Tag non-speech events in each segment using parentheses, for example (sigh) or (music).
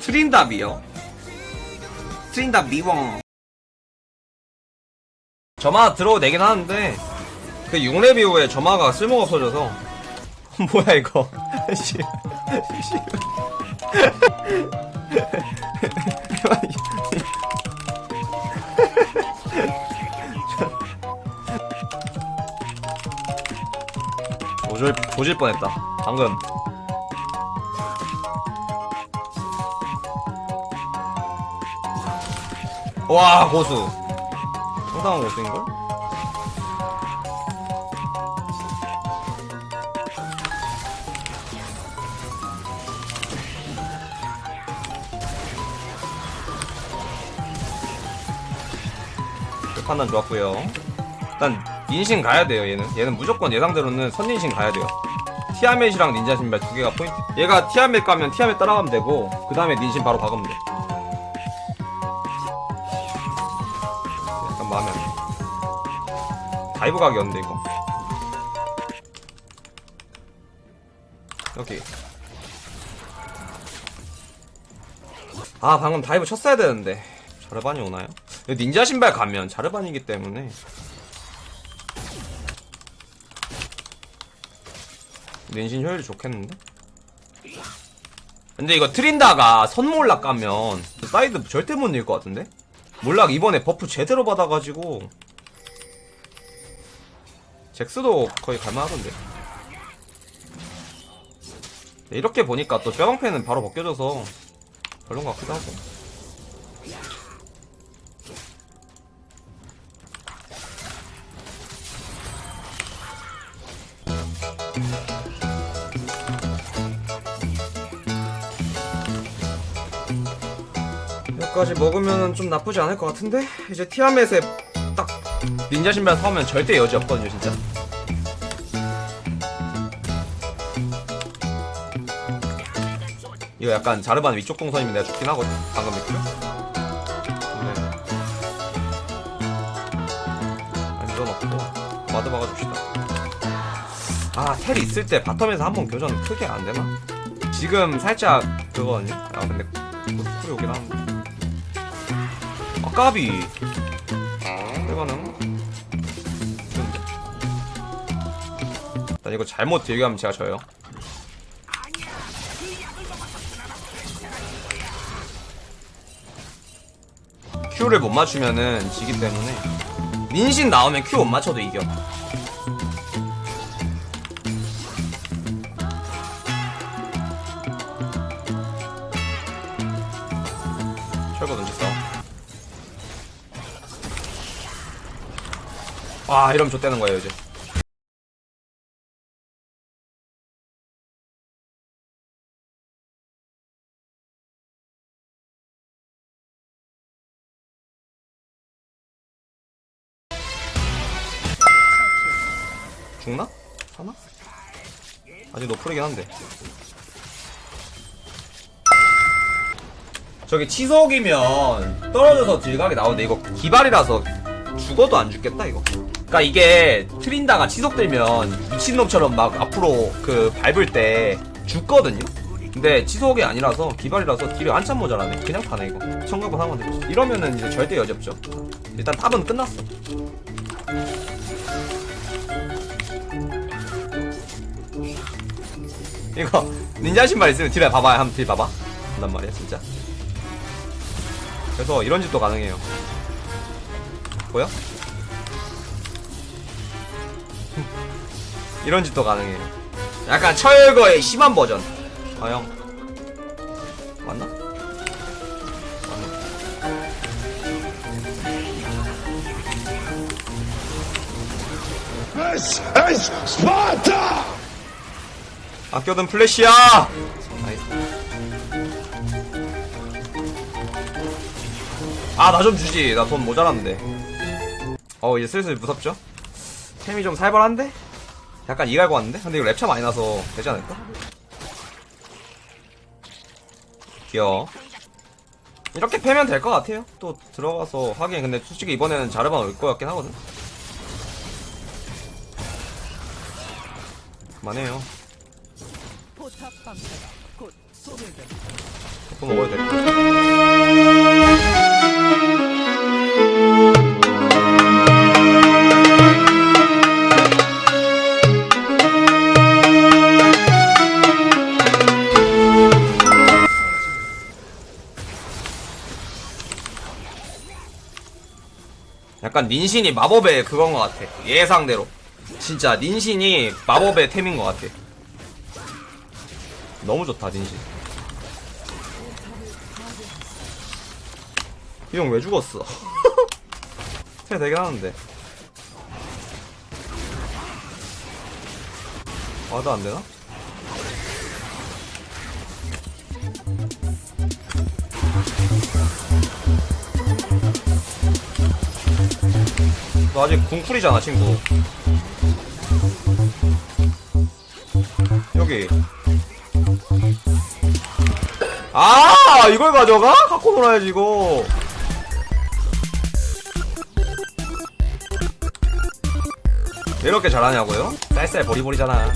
트린답이요? 트린답 미왕. 점화 들어내긴 하는데 그 6렙 이후에 점화가 쓸모가 없어져서. (laughs) 뭐야 이거. (laughs) (laughs) 조질, 조질 뻔했다. 방금 와 고수. 상당한 고수인걸? 그 판단 좋았고요. 일단 인신 가야 돼요 얘는. 얘는 무조건 예상대로는 선인신 가야 돼요. 티아멧이랑 닌자 신발 두 개가 포인트 얘가 티아멧 가면 티아멧 따라가면 되고 그 다음에 닌신 바로 박으면 돼 다이브 각이었는데 이거 여기 아 방금 다이브 쳤어야 되는데 자르반이 오나요? 닌자 신발 가면 자르반이기 때문에 닌신 효율이 좋겠는데? 근데 이거 트린다가 선몰락 가면 사이드 절대 못낼것 같은데? 몰락 이번에 버프 제대로 받아가지고 잭스도 거의 갈만하던데. 이렇게 보니까 또 뼈방패는 바로 벗겨져서 별론 것 같기도 하고. 여기까지 먹으면 좀 나쁘지 않을 것 같은데? 이제 티아멧에 딱 닌자 신발 사오면 절대 여지 없거든요 진짜 이거 약간 자르반 위쪽 동선이면 내가 죽긴 하거든 방금 근데 안전 없고 마드 막아줍시다. 아 텔 있을 때 바텀에서 한 번 교전 크게 안 되나? 지금 살짝 그거거든요? 아 근데 쿨이 오긴 하는데. 아 까비. 이거는 난 이거 잘못 딜교하면 제가 져요 Q를 못 맞추면은 지기 때문에 민신 나오면 Q 못 맞춰도 이겨. 철거 던졌어. 아 이러면 좆되는 거예요 이제 죽나? 사나? 아직 노프리긴 한데. 저기 치석이면 떨어져서 딜각이 나오는데 이거 기발이라서 죽어도 안 죽겠다 이거. 그니까 이게 트린다가 치석들면 미친놈처럼 막 앞으로 그 밟을 때 죽거든요? 근데 치석이 아니라서 기발이라서 딜이 한참 모자라네. 그냥 타네 이거. 청각은 상관 되죠 이러면은 이제 절대 여지 없죠. 일단 탑은 끝났어 이거 닌자 신발 있으면 딜에 봐봐요 한번 딜 봐봐 한단 말이야 진짜 그래서 이런 짓도 가능해요 보여? (laughs) 이런 짓도 가능해요 약간 철거의 심한 버전 아형 맞나? 맞나? This is Sparta! 아껴둔 플래시야! 아, 나 좀 주지. 나 돈 모자란데. 어, 이제 슬슬 무섭죠? 템이 좀 살벌한데? 약간 이갈고 왔는데? 근데 이거 랩차 많이 나서 되지 않을까? 귀여워. 이렇게 패면 될 것 같아요. 또 들어가서 하긴 근데 솔직히 이번에는 자르반 올것 같긴 하거든. 그만해요. 덮어 먹어야 돼. 약간 닌신이 마법의 그건 것 같아. 예상대로. 진짜 닌신이 마법의 템인 것 같아. 너무 좋다 닌신. 이형 왜 죽었어? (laughs) 태 되긴 하는데. 와도 안 되나? 너 아직 궁풀이잖아 친구 여기 아 이걸 가져가? 갖고 놀아야지 이거 왜 이렇게 잘하냐고요? 쌀쌀 버리버리잖아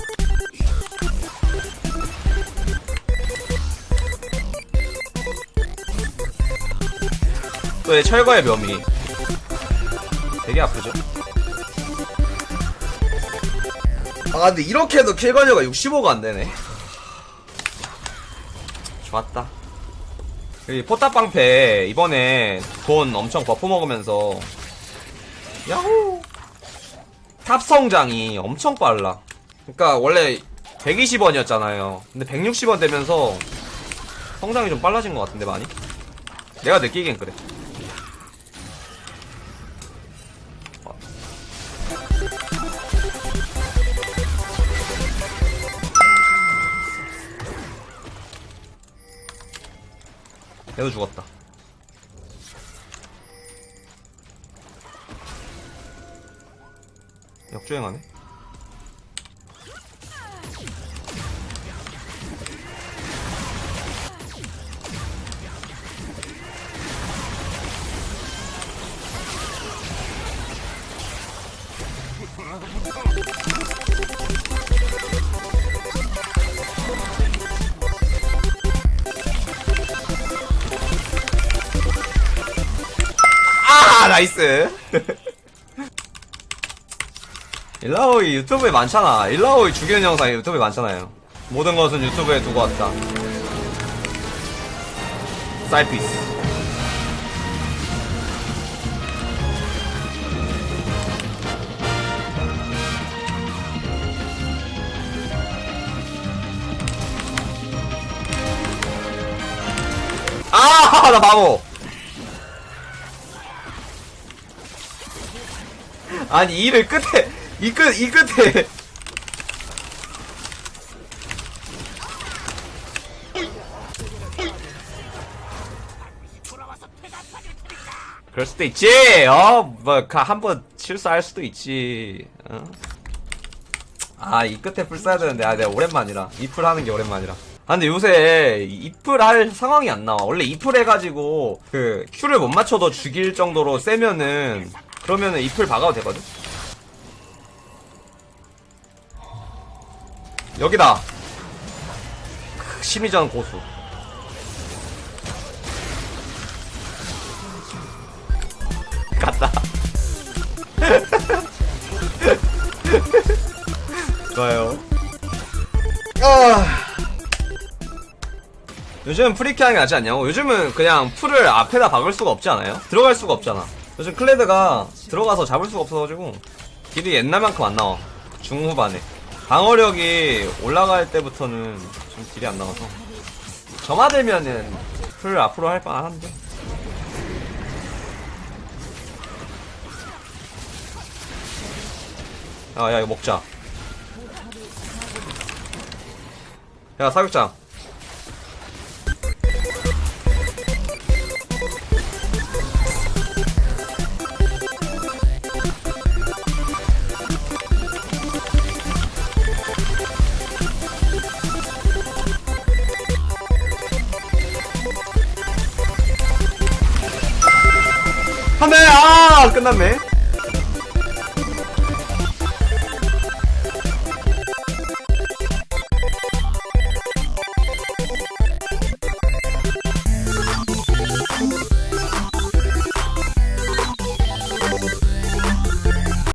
또얘 철거의 묘미 되게 아프죠? 아 근데 이렇게 해도 킬관여가 65가 안되네 좋았다. 여기 포탑방패 이번에 돈 엄청 버프 먹으면서. 야호! 탑 성장이 엄청 빨라. 그니까 원래 120원이었잖아요. 근데 160원 되면서 성장이 좀 빨라진 것 같은데 많이? 내가 느끼기엔 그래 얘도 죽었다. 역주행하네? 나이스. 일라오이 유튜브에 많잖아. 일라오이 죽이는 영상이 유튜브에 많잖아요. 모든 것은 유튜브에 두고 왔다. 쌀피스. 아, (laughs) 나 바보. 아니 이를 끝에 이 끝 이 끝에. 그럴 수도 있지. 어 뭐한번 실수할 수도 있지. 어? 아 이 끝에 풀 써야 되는데. 아 내가 오랜만이라. 이풀 하는 게 오랜만이라. 아 근데 요새 이풀 할 상황이 안 나와. 원래 이풀 해가지고 그 큐를 못 맞춰도 죽일 정도로 세면은 그러면은 이풀 박아도 되거든? 여기다. 크, 심의전 고수. (laughs) 갔다. (laughs) 좋아요. 아. 요즘 프리키하는 게 낫지 않냐고? 요즘은 그냥 풀을 앞에다 박을 수가 없지 않아요? 들어갈 수가 없잖아 요즘 클레드가 들어가서 잡을 수가 없어가지고 딜이 옛날만큼 안 나와 중후반에 방어력이 올라갈 때부터는 좀 딜이 안 나와서 점화되면은 풀 앞으로 할 뻔한데 아, 야, 이거 먹자. 야, 사육장. 한 대! 아! 끝났네.